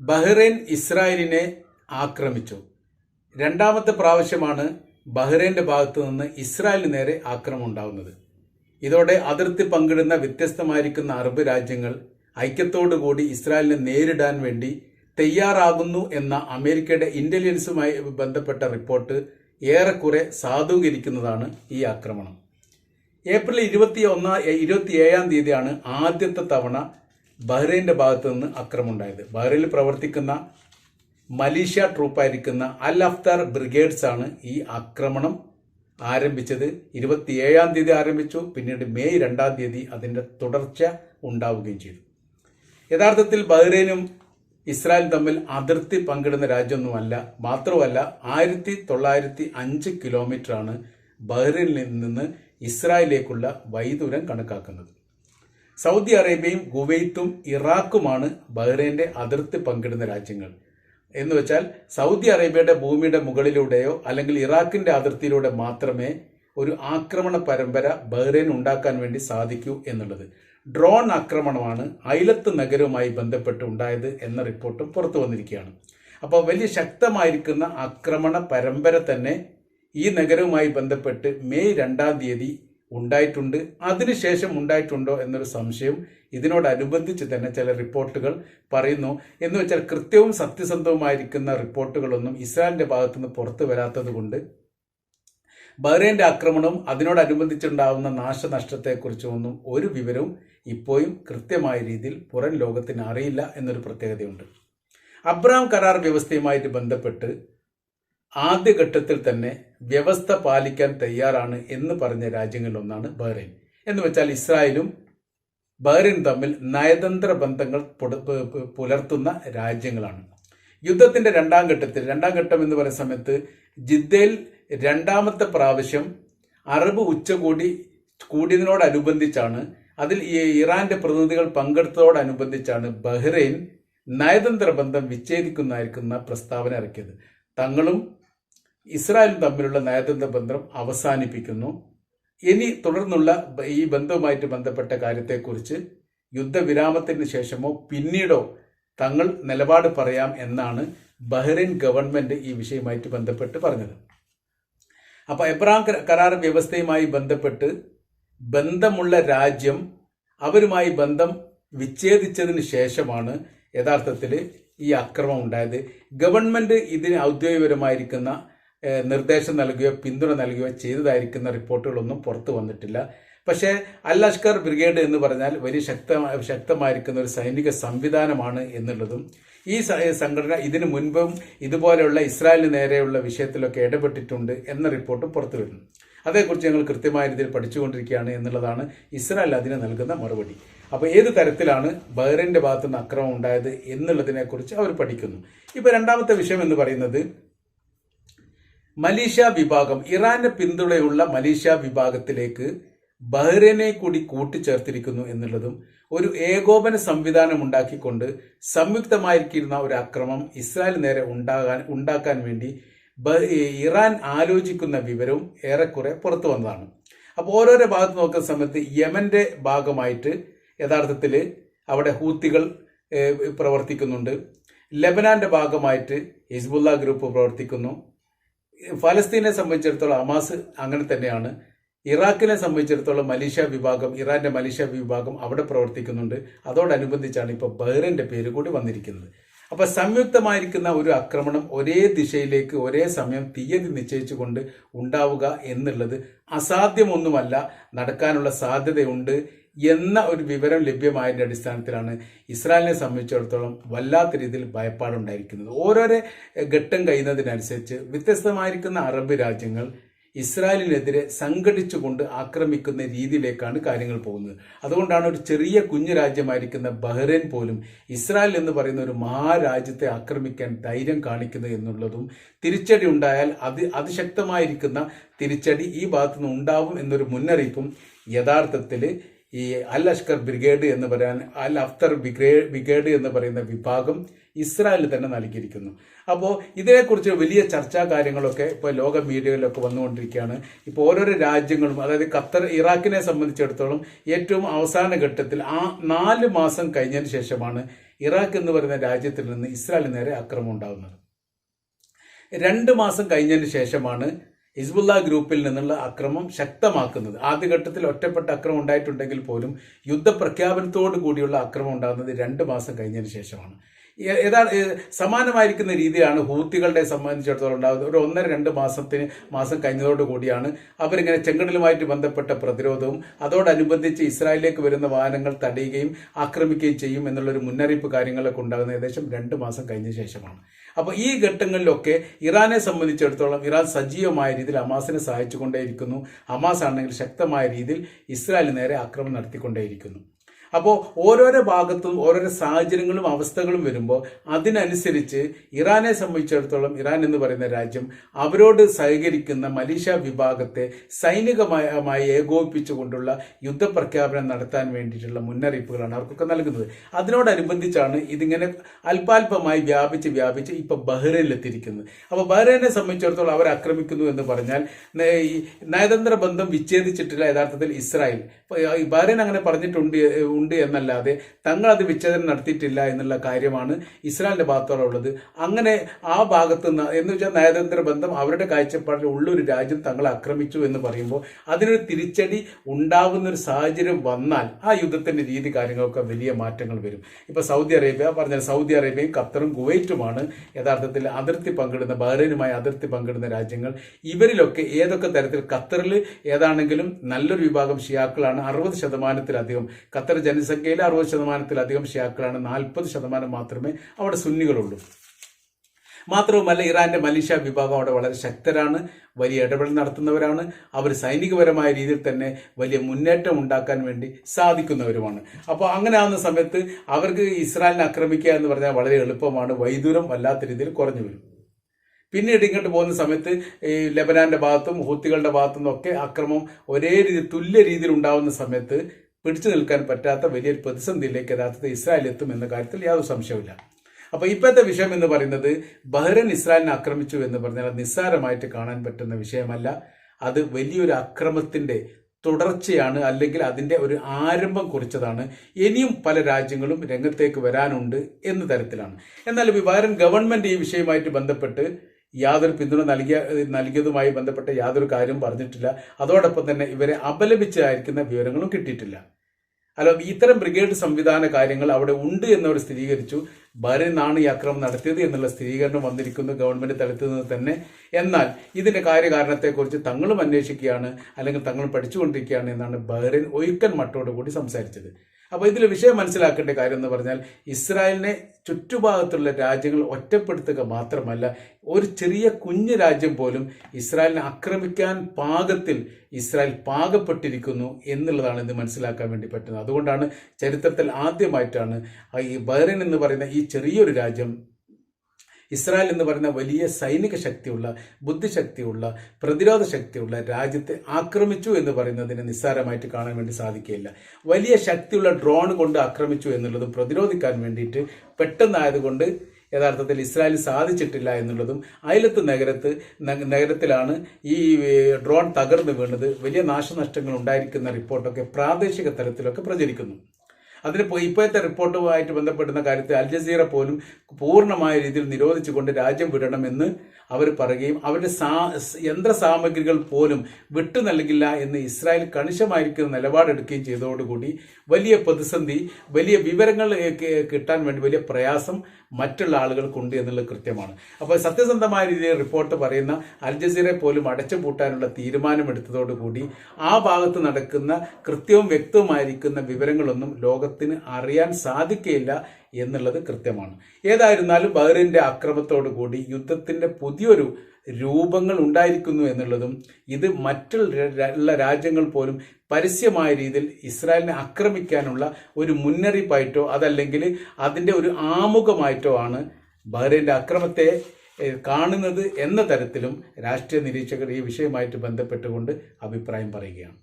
Bahrain ഇസ്രായേലിനെ ആക്രമിച്ചു. രണ്ടാമത്തെ പ്രാവശ്യമാണ് ബഹ്റൈന്റെ ഭാഗത്തു നിന്ന് ഇസ്രായേലിന് നേരെ ആക്രമണം ഉണ്ടാകുന്നത് ഇതോടെ അതിർത്തി പങ്കിടുന്ന വ്യത്യസ്തമായിരിക്കുന്ന അറബ് രാജ്യങ്ങൾ ഐക്യത്തോടുകൂടി ഇസ്രായേലിനെ നേരിടാൻ വേണ്ടി തയ്യാറാകുന്നു എന്ന അമേരിക്കയുടെ ഇന്റലിജൻസുമായി ബന്ധപ്പെട്ട റിപ്പോർട്ട് ഏറെക്കുറെ സാധൂകരിക്കുന്നതാണ് ഈ ആക്രമണം. ഏപ്രിൽ ഇരുപത്തി ഒന്നാം ഇരുപത്തി ഏഴാം തീയതിയാണ് ആദ്യത്തെ തവണ ബഹ്റൈന്റെ ഭാഗത്ത് നിന്ന് ആക്രമണം ഉണ്ടായത് ബഹ്റൈനിൽ പ്രവർത്തിക്കുന്ന മലീഷ്യ ട്രൂപ്പായിരിക്കുന്ന അൽ അഫ്താർ ബ്രിഗേഡ്സ് ആണ് ഈ ആക്രമണം ആരംഭിച്ചത്. ഇരുപത്തിയേഴാം തീയതി ആരംഭിച്ചു. പിന്നീട് മെയ് രണ്ടാം തീയതി അതിന്റെ തുടർച്ച ഉണ്ടാവുകയും ചെയ്തു. യഥാർത്ഥത്തിൽ ബഹ്റൈനും ഇസ്രായേൽ തമ്മിൽ അതിർത്തി പങ്കിടുന്ന രാജ്യമൊന്നുമല്ല. മാത്രമല്ല ആയിരത്തി തൊള്ളായിരത്തി അഞ്ച് കിലോമീറ്ററാണ് ബഹ്റൈനിൽ നിന്ന് ഇസ്രായേലിലേക്കുള്ള വൈദൂരം കണക്കാക്കുന്നത്. സൗദി അറേബ്യയും കുവൈത്തും ഇറാഖുമാണ് ബഹ്റൈന്റെ അതിർത്തി പങ്കിടുന്ന രാജ്യങ്ങൾ. എന്ന് വെച്ചാൽ സൗദി അറേബ്യയുടെ ഭൂമിയുടെ മുകളിലൂടെയോ അല്ലെങ്കിൽ ഇറാഖിന്റെ അതിർത്തിയിലൂടെ മാത്രമേ ഒരു ആക്രമണ പരമ്പര ബഹ്റൈൻ ഉണ്ടാക്കാൻ വേണ്ടി സാധിക്കൂ എന്നുള്ളത്. ഡ്രോൺ ആക്രമണമാണ് ഐലത്ത് നഗരവുമായി ബന്ധപ്പെട്ട് ഉണ്ടായത് എന്ന റിപ്പോർട്ടും പുറത്തു വന്നിരിക്കുകയാണ്. അപ്പോൾ വലിയ ശക്തമായിരിക്കുന്ന ആക്രമണ പരമ്പര തന്നെ ഈ നഗരവുമായി ബന്ധപ്പെട്ട് മെയ് രണ്ടാം തീയതി ഉണ്ടായിട്ടുണ്ട്. അതിനുശേഷം ഉണ്ടായിട്ടുണ്ടോ എന്നൊരു സംശയം ഇതിനോടനുബന്ധിച്ച് തന്നെ ചില റിപ്പോർട്ടുകൾ പറയുന്നു. എന്ന് വെച്ചാൽ കൃത്യവും സത്യസന്ധവുമായിരിക്കുന്ന റിപ്പോർട്ടുകളൊന്നും ഇസ്രായേലിന്റെ ഭാഗത്തുനിന്ന് പുറത്തു വരാത്തത് കൊണ്ട് ബഹ്റൈന്റെ ആക്രമണവും അതിനോടനുബന്ധിച്ചുണ്ടാവുന്ന നാശനഷ്ടത്തെക്കുറിച്ചും ഒന്നും ഒരു വിവരവും ഇപ്പോഴും കൃത്യമായ രീതിയിൽ പുറം ലോകത്തിന് അറിയില്ല എന്നൊരു പ്രത്യേകതയുണ്ട്. അബ്രാം കരാർ വ്യവസ്ഥയുമായിട്ട് ബന്ധപ്പെട്ട് ആദ്യഘട്ടത്തിൽ തന്നെ വ്യവസ്ഥ പാലിക്കാൻ തയ്യാറാണ് എന്ന് പറഞ്ഞ രാജ്യങ്ങളിലൊന്നാണ് ബഹ്റൈൻ. എന്ന് വെച്ചാൽ ഇസ്രായേലും ബഹ്റൈൻ തമ്മിൽ നയതന്ത്ര ബന്ധങ്ങൾ പുലർത്തുന്ന രാജ്യങ്ങളാണ്. യുദ്ധത്തിന്റെ രണ്ടാം ഘട്ടത്തിൽ രണ്ടാം ഘട്ടം എന്ന് പറയുന്ന സമയത്ത് ജിദ്ദയിൽ രണ്ടാമത്തെ പ്രാവശ്യം അറബ് ഉച്ചകോടി കൂടിയതിനോടനുബന്ധിച്ചാണ് അതിൽ ഈ ഇറാന്റെ പ്രതിനിധികൾ പങ്കെടുത്തതോടനുബന്ധിച്ചാണ് ബഹ്റൈൻ നയതന്ത്ര ബന്ധം വിച്ഛേദിക്കുന്നതായിരിക്കുന്ന പ്രസ്താവന ഇറക്കിയത്. തങ്ങളും ഇസ്രായേലും തമ്മിലുള്ള നയതന്ത്ര ബന്ധം അവസാനിപ്പിക്കുന്നു. ഇനി തുടർന്നുള്ള ഈ ബന്ധവുമായിട്ട് ബന്ധപ്പെട്ട കാര്യത്തെക്കുറിച്ച് യുദ്ധവിരാമത്തിന് ശേഷമോ പിന്നീടോ തങ്ങൾ നിലപാട് പറയാം എന്നാണ് ബഹ്റൈൻ ഗവൺമെന്റ് ഈ വിഷയമായിട്ട് ബന്ധപ്പെട്ട് പറഞ്ഞത്. അപ്പോൾ എബ്രാം കരാർ വ്യവസ്ഥയുമായി ബന്ധപ്പെട്ട് ബന്ധമുള്ള രാജ്യം അവരുമായി ബന്ധം വിച്ഛേദിച്ചതിന് ശേഷമാണ് യഥാർത്ഥത്തിൽ ഈ അക്രമം ഉണ്ടായത്. ഗവൺമെന്റ് ഇതിന് ഔദ്യോഗികപരമായിരിക്കുന്ന നിർദ്ദേശം നൽകുകയോ പിന്തുണ നൽകുകയോ ചെയ്തതായിരിക്കുന്ന റിപ്പോർട്ടുകളൊന്നും പുറത്തു വന്നിട്ടില്ല. പക്ഷേ അൽ അഷ്കർ ബ്രിഗേഡ് എന്ന് പറഞ്ഞാൽ വലിയ ശക്ത ശക്തമായിരിക്കുന്ന ഒരു സൈനിക സംവിധാനമാണ് എന്നുള്ളതും ഈ സംഘടന ഇതിനു മുൻപും ഇതുപോലെയുള്ള ഇസ്രായേലിന് നേരെയുള്ള വിഷയത്തിലൊക്കെ ഇടപെട്ടിട്ടുണ്ട് എന്ന റിപ്പോർട്ടും പുറത്തു വരുന്നു. അതേക്കുറിച്ച് ഞങ്ങൾ കൃത്യമായ രീതിയിൽ പഠിച്ചുകൊണ്ടിരിക്കുകയാണ് എന്നുള്ളതാണ് ഇസ്രായേൽ അതിന് നൽകുന്ന മറുപടി. അപ്പോൾ ഏത് തരത്തിലാണ് ബഹ്റിന്റെ ഭാഗത്തുനിന്ന് അക്രമം ഉണ്ടായത് എന്നുള്ളതിനെ കുറിച്ച് അവർ പഠിക്കുന്നു. ഇപ്പൊ രണ്ടാമത്തെ വിഷയം എന്ന് പറയുന്നത് മലീഷ്യ വിഭാഗം ഇറാന്റെ പിന്തുണയുള്ള മലേഷ്യ വിഭാഗത്തിലേക്ക് ബഹ്റൈനെ കൂടി കൂട്ടിച്ചേർത്തിരിക്കുന്നു എന്നുള്ളതും ഒരു ഏകോപന സംവിധാനം ഉണ്ടാക്കിക്കൊണ്ട് സംയുക്തമായിരിക്കുന്ന ഒരു അക്രമം ഇസ്രായേൽ നേരെ ഉണ്ടാകാൻ ഉണ്ടാക്കാൻ വേണ്ടി ഇറാൻ ആലോചിക്കുന്ന വിവരവും ഏറെക്കുറെ പുറത്തു വന്നതാണ്. അപ്പോൾ ഓരോരോ ഭാഗത്ത് നോക്കുന്ന സമയത്ത് യമന്റെ ഭാഗമായിട്ട് യഥാർത്ഥത്തിൽ അവിടെ ഹൂത്തികൾ പ്രവർത്തിക്കുന്നുണ്ട്. ലബനാന്റെ ഭാഗമായിട്ട് ഹിസ്ബുല്ല ഗ്രൂപ്പ് പ്രവർത്തിക്കുന്നു. ഫലസ്തീനെ സംബന്ധിച്ചിടത്തോളം അമാസ് അങ്ങനെ തന്നെയാണ്. ഇറാഖിനെ സംബന്ധിച്ചിടത്തോളം മലേഷ്യ വിഭാഗം ഇറാന്റെ മലേഷ്യ വിഭാഗം അവിടെ പ്രവർത്തിക്കുന്നുണ്ട്. അതോടനുബന്ധിച്ചാണ് ഇപ്പോൾ ബഹ്റിന്റെ പേര് കൂടി വന്നിരിക്കുന്നത്. അപ്പൊ സംയുക്തമായിരിക്കുന്ന ഒരു ആക്രമണം ഒരേ ദിശയിലേക്ക് ഒരേ സമയം തീയതി നിശ്ചയിച്ചുകൊണ്ട് ഉണ്ടാവുക എന്നുള്ളത് അസാധ്യമൊന്നുമല്ല. നടക്കാനുള്ള സാധ്യതയുണ്ട്. എന്ന ഒരു വിവരം ലഭ്യമായതിന്റെ അടിസ്ഥാനത്തിലാണ് ഇസ്രായേലിനെ സംബന്ധിച്ചിടത്തോളം വല്ലാത്ത രീതിയിൽ ഭയപ്പാടുണ്ടായിരിക്കുന്നത്. ഓരോരോ ഘട്ടം കഴിയുന്നതിനനുസരിച്ച് വ്യത്യസ്തമായിരിക്കുന്ന അറബ് രാജ്യങ്ങൾ ഇസ്രായേലിനെതിരെ സംഘടിച്ചുകൊണ്ട് ആക്രമിക്കുന്ന രീതിയിലേക്കാണ് കാര്യങ്ങൾ പോകുന്നത്. അതുകൊണ്ടാണ് ഒരു ചെറിയ കുഞ്ഞു രാജ്യമായിരിക്കുന്ന ബഹ്റൈൻ പോലും ഇസ്രായേൽ എന്ന് പറയുന്ന ഒരു മഹാരാജ്യത്തെ ആക്രമിക്കാൻ ധൈര്യം കാണിക്കുന്നത് എന്നുള്ളതും തിരിച്ചടി ഉണ്ടായാൽ അത് അതിശക്തമായിരിക്കുന്ന തിരിച്ചടി ഈ ഭാഗത്തുനിന്ന് ഉണ്ടാവും എന്നൊരു മുന്നറിയിപ്പും യഥാർത്ഥത്തിൽ ഈ അൽ അഷ്കർ ബ്രിഗേഡ് എന്ന് പറയാൻ അൽ അഫ്തർ ബ്രിഗേഡ് എന്ന് പറയുന്ന വിഭാഗം ഇസ്രായേലിൽ തന്നെ നൽകിയിരിക്കുന്നു. അപ്പോൾ ഇതിനെക്കുറിച്ച് വലിയ ചർച്ചാ കാര്യങ്ങളൊക്കെ ഇപ്പോൾ ലോക മീഡിയയിലൊക്കെ വന്നുകൊണ്ടിരിക്കുകയാണ്. ഇപ്പോൾ ഓരോരോ രാജ്യങ്ങളും അതായത് ഖത്തർ ഇറാഖിനെ സംബന്ധിച്ചിടത്തോളം ഏറ്റവും അവസാന ഘട്ടത്തിൽ ആ നാല് മാസം കഴിഞ്ഞതിന് ശേഷമാണ് ഇറാഖ് എന്ന് പറയുന്ന രാജ്യത്തിൽ നിന്ന് ഇസ്രായേലിന് നേരെ അക്രമം ഉണ്ടാകുന്നത്. രണ്ട് മാസം കഴിഞ്ഞതിന് ശേഷമാണ് ഹിസ്ബുള്ള ഗ്രൂപ്പിൽ നിന്നുള്ള അക്രമം ശക്തമാക്കുന്നത്. ആദ്യഘട്ടത്തിൽ ഒറ്റപ്പെട്ട അക്രമം ഉണ്ടായിട്ടുണ്ടെങ്കിൽ പോലും യുദ്ധപ്രഖ്യാപനത്തോടു കൂടിയുള്ള അക്രമം ഉണ്ടാകുന്നത് രണ്ട് മാസം കഴിഞ്ഞതിന് ശേഷമാണ്. ഏതാ സമാനമായിരിക്കുന്ന രീതിയാണ് ഹൂത്തികളുടെ സംബന്ധിച്ചിടത്തോളം ഉണ്ടാകുന്നത് ഒരു ഒന്നര രണ്ട് മാസത്തിന് മാസം കഴിഞ്ഞതോട് കൂടിയാണ് അവരിങ്ങനെ ചെങ്കടലുമായിട്ട് ബന്ധപ്പെട്ട പ്രതിരോധവും അതോടനുബന്ധിച്ച് ഇസ്രായേലിലേക്ക് വരുന്ന വാഹനങ്ങൾ തടയുകയും ആക്രമിക്കുകയും ചെയ്യും എന്നുള്ളൊരു മുന്നറിയിപ്പ് കാര്യങ്ങളൊക്കെ ഉണ്ടാകുന്ന ഏകദേശം രണ്ട് മാസം കഴിഞ്ഞ ശേഷമാണ്. അപ്പോൾ ഈ ഘട്ടങ്ങളിലൊക്കെ ഇറാനെ സംബന്ധിച്ചിടത്തോളം ഇറാൻ സജീവമായ രീതിയിൽ ഹമാസിനെ സഹായിച്ചുകൊണ്ടേയിരിക്കുന്നു. ഹമാസ് ആണെങ്കിൽ ശക്തമായ രീതിയിൽ ഇസ്രായേലിന് നേരെ ആക്രമണം നടത്തിക്കൊണ്ടേയിരിക്കുന്നു. അപ്പോൾ ഓരോരോ ഭാഗത്തും ഓരോരോ സാഹചര്യങ്ങളും അവസ്ഥകളും വരുമ്പോൾ അതിനനുസരിച്ച് ഇറാനെ സംബന്ധിച്ചിടത്തോളം ഇറാൻ എന്ന് പറയുന്ന രാജ്യം അവരോട് സഹകരിക്കുന്ന മലീഷ്യ വിഭാഗത്തെ സൈനികമായി ഏകോപിപ്പിച്ചുകൊണ്ടുള്ള യുദ്ധപ്രഖ്യാപനം നടത്താൻ വേണ്ടിയിട്ടുള്ള മുന്നറിയിപ്പുകളാണ് അവർക്കൊക്കെ നൽകുന്നത്. അതിനോടനുബന്ധിച്ചാണ് ഇതിങ്ങനെ അല്പാൽപമായി വ്യാപിച്ച് വ്യാപിച്ച് ഇപ്പൊ ബഹ്റൈനിലെത്തിയിരിക്കുന്നത്. അപ്പോൾ ബഹ്റൈനെ സംബന്ധിച്ചിടത്തോളം അവർ ആക്രമിക്കുന്നു എന്ന് പറഞ്ഞാൽ നയതന്ത്ര ബന്ധം വിച്ഛേദിച്ചിട്ടില്ല യഥാർത്ഥത്തിൽ ഇസ്രായേൽ. ബഹ്റൈൻ അങ്ങനെ പറഞ്ഞിട്ടുണ്ട് ഉണ്ട് എന്നല്ലാതെ തങ്ങൾ അത് വിച്ഛേദനം നടത്തിയിട്ടില്ല എന്നുള്ള കാര്യമാണ് ഇസ്രായേലിന്റെ ഭാഗത്തോടുള്ളത് അങ്ങനെ ആ ഭാഗത്ത് നിന്ന് എന്ന് വെച്ചാൽ നയതന്ത്ര ബന്ധം അവരുടെ കാഴ്ചപ്പാടിൽ ഉള്ളൊരു രാജ്യം തങ്ങളെ ആക്രമിച്ചു എന്ന് പറയുമ്പോൾ അതിനൊരു തിരിച്ചടി ഉണ്ടാകുന്ന ഒരു സാഹചര്യം വന്നാൽ ആ യുദ്ധത്തിന്റെ രീതി കാര്യങ്ങളൊക്കെ വലിയ മാറ്റങ്ങൾ വരും. ഇപ്പൊ സൗദി അറേബ്യ പറഞ്ഞാൽ സൗദി അറേബ്യയും ഖത്തറും കുവൈറ്റുമാണ് യഥാർത്ഥത്തിൽ അതിർത്തി പങ്കിടുന്ന ബഹ്റൈനുമായി അതിർത്തി പങ്കിടുന്ന രാജ്യങ്ങൾ. ഇവരിലൊക്കെ ഏതൊക്കെ തരത്തിൽ ഖത്തറിൽ ഏതാണെങ്കിലും നല്ലൊരു വിഭാഗം ഷിയാക്കളാണ് അറുപത് ശതമാനത്തിലധികം ഖത്തർ ജനസംഖ്യയിൽ അറുപത് ശതമാനത്തിലധികം ഷിയാക്കളാണ് നാൽപ്പത് ശതമാനം മാത്രമേ അവിടെ സുന്നികളുള്ളൂ. മാത്രവുമല്ല ഇറാന്റെ മലീഷ്യ വിഭാഗം അവിടെ വളരെ ശക്തരാണ് വലിയ ഇടപെടൽ നടത്തുന്നവരാണ്. അവർ സൈനികപരമായ രീതിയിൽ തന്നെ വലിയ മുന്നേറ്റം ഉണ്ടാക്കാൻ വേണ്ടി സാധിക്കുന്നവരുമാണ്. അപ്പോൾ അങ്ങനെ ആവുന്ന സമയത്ത് അവർക്ക് ഇസ്രായേലിനെ ആക്രമിക്കുക എന്ന് പറഞ്ഞാൽ വളരെ എളുപ്പമാണ് വൈദൂരം വല്ലാത്ത രീതിയിൽ കുറഞ്ഞു വരും. പിന്നീട് ഇങ്ങോട്ട് പോകുന്ന സമയത്ത് ഈ ലബനാന്റെ ഭാഗത്തും ഹൂത്തികളുടെ ഭാഗത്തും ഒക്കെ അക്രമം ഒരേ രീതി തുല്യ രീതിയിൽ ഉണ്ടാവുന്ന സമയത്ത് പിടിച്ചു നിൽക്കാൻ പറ്റാത്ത വലിയൊരു പ്രതിസന്ധിയിലേക്ക് യഥാർത്ഥത്തിൽ ഇസ്രായേൽ എത്തും എന്ന കാര്യത്തിൽ യാതൊരു സംശയമില്ല അപ്പൊ ഇപ്പോഴത്തെ വിഷയം എന്ന് പറയുന്നത് ബഹ്റൻ ഇസ്രായേലിനെ ആക്രമിച്ചു എന്ന് പറഞ്ഞാൽ നിസ്സാരമായിട്ട് കാണാൻ പറ്റുന്ന വിഷയമല്ല. അത് വലിയൊരു അക്രമത്തിന്റെ തുടർച്ചയാണ് അല്ലെങ്കിൽ അതിന്റെ ഒരു ആരംഭം കുറിച്ചതാണ്. ഇനിയും പല രാജ്യങ്ങളും രംഗത്തേക്ക് വരാനുണ്ട് എന്ന തരത്തിലാണ്. എന്നാൽ ബഹ്റൈൻ ഗവൺമെന്റ് ഈ വിഷയമായിട്ട് ബന്ധപ്പെട്ട് യാതൊരു പിന്തുണ നൽകിയ നൽകിയതുമായി ബന്ധപ്പെട്ട യാതൊരു കാര്യവും പറഞ്ഞിട്ടില്ല. അതോടൊപ്പം തന്നെ ഇവരെ അപലപിച്ചായിരിക്കുന്ന വിവരങ്ങളും കിട്ടിയിട്ടില്ല. അല്ല ഇത്തരം ബ്രിഗേഡ് സംവിധാന കാര്യങ്ങൾ അവിടെ ഉണ്ട് എന്നവർ സ്ഥിരീകരിച്ചു. നിന്നാണ് ഈ അക്രമം നടത്തിയത് എന്നുള്ള സ്ഥിരീകരണം വന്നിരിക്കുന്നു ഗവൺമെന്റ് തലത്തിൽ നിന്ന് തന്നെ. എന്നാൽ ഇതിന്റെ കാര്യകാരണത്തെക്കുറിച്ച് തങ്ങളും അന്വേഷിക്കുകയാണ് അല്ലെങ്കിൽ തങ്ങൾ പഠിച്ചുകൊണ്ടിരിക്കുകയാണ് എന്നാണ് ബഹ്റിൻ മട്ടോട് കൂടി സംസാരിച്ചത്. അപ്പോൾ ഇതിൽ വിഷയം മനസ്സിലാക്കേണ്ട കാര്യം എന്ന് പറഞ്ഞാൽ ഇസ്രായേലിനെ ചുറ്റുഭാഗത്തുള്ള രാജ്യങ്ങൾ ഒറ്റപ്പെടുത്തുക മാത്രമല്ല ഒരു ചെറിയ കുഞ്ഞു രാജ്യം പോലും ഇസ്രായേലിനെ ആക്രമിക്കാൻ പാകത്തിൽ ഇസ്രായേൽ പാകപ്പെട്ടിരിക്കുന്നു എന്നുള്ളതാണ് ഇത് മനസ്സിലാക്കാൻ വേണ്ടി പറ്റുന്നത്. അതുകൊണ്ടാണ് ചരിത്രത്തിൽ ആദ്യമായിട്ടാണ് ഈ ബഹ്റൈൻ എന്ന് പറയുന്ന ഈ ചെറിയൊരു രാജ്യം ഇസ്രായേൽ എന്ന് പറയുന്ന വലിയ സൈനിക ശക്തിയുള്ള ബുദ്ധിശക്തിയുള്ള പ്രതിരോധ ശക്തിയുള്ള രാജ്യത്തെ ആക്രമിച്ചു എന്ന് പറയുന്നതിനെ നിസ്സാരമായിട്ട് കാണാൻ വേണ്ടി സാധിക്കുകയില്ല. വലിയ ശക്തിയുള്ള ഡ്രോൺ കൊണ്ട് ആക്രമിച്ചു എന്നുള്ളത് പ്രതിരോധിക്കാൻ വേണ്ടിയിട്ട് പെട്ടെന്നായതുകൊണ്ട് യഥാർത്ഥത്തിൽ ഇസ്രായേൽ സാധിച്ചിട്ടില്ല എന്നുള്ളതും അയലത്ത് നഗരത്ത് നഗരത്തിലാണ് ഈ ഡ്രോൺ തകർന്നു വീണത്. വലിയ നാശനഷ്ടങ്ങൾ ഉണ്ടായിരിക്കുന്ന റിപ്പോർട്ടൊക്കെ പ്രാദേശിക തലത്തിലൊക്കെ പ്രചരിക്കുന്നു. അതിന് ഇപ്പോഴത്തെ റിപ്പോർട്ടുമായിട്ട് ബന്ധപ്പെടുന്ന കാര്യത്തിൽ അൽ ജസീറ പോലും പൂർണമായ രീതിയിൽ നിരോധിച്ചുകൊണ്ട് രാജ്യം വിടണമെന്ന് അവർ പറയുകയും അവരുടെ സാ യന്ത്ര സാമഗ്രികൾ പോലും വിട്ടു നൽകില്ല എന്ന് ഇസ്രായേൽ കണിശമായിരിക്കുന്ന നിലപാടെടുക്കുകയും ചെയ്തതോടുകൂടി വലിയ പ്രതിസന്ധി വലിയ വിവരങ്ങൾ കിട്ടാൻ വേണ്ടി വലിയ പ്രയാസം മറ്റുള്ള ആളുകൾക്കുണ്ട് എന്നുള്ളത് കൃത്യമാണ്. അപ്പോൾ സത്യസന്ധമായ രീതിയിൽ റിപ്പോർട്ട് പറയുന്ന അൽ ജസീറെ പോലും അടച്ചു പൂട്ടാനുള്ള തീരുമാനമെടുത്തതോടുകൂടി ആ ഭാഗത്ത് നടക്കുന്ന കൃത്യവും വ്യക്തവുമായിരിക്കുന്ന വിവരങ്ങളൊന്നും ലോകത്തിന് അറിയാൻ സാധിക്കുകയില്ല എന്നുള്ളത് കൃത്യമാണ്. ഏതായിരുന്നാലും ബഹ്റിന്റെ ആക്രമത്തോടു കൂടി യുദ്ധത്തിന്റെ പുതിയൊരു രൂപങ്ങൾ ഉണ്ടായിരിക്കുന്നു എന്നുള്ളതും ഇത് മറ്റുള്ള രാജ്യങ്ങൾ പോലും പരസ്യമായ രീതിയിൽ ഇസ്രായേലിനെ ആക്രമിക്കാനുള്ള ഒരു മുന്നറിയിപ്പായിട്ടോ അതല്ലെങ്കിൽ അതിന്റെ ഒരു ആമുഖമായിട്ടോ ആണ് ബഹ്റൈന്റെ അക്രമത്തെ കാണുന്നത് എന്ന തരത്തിലും രാഷ്ട്രീയ നിരീക്ഷകർ ഈ വിഷയമായിട്ട് ബന്ധപ്പെട്ടുകൊണ്ട് അഭിപ്രായം പറയുകയാണ്.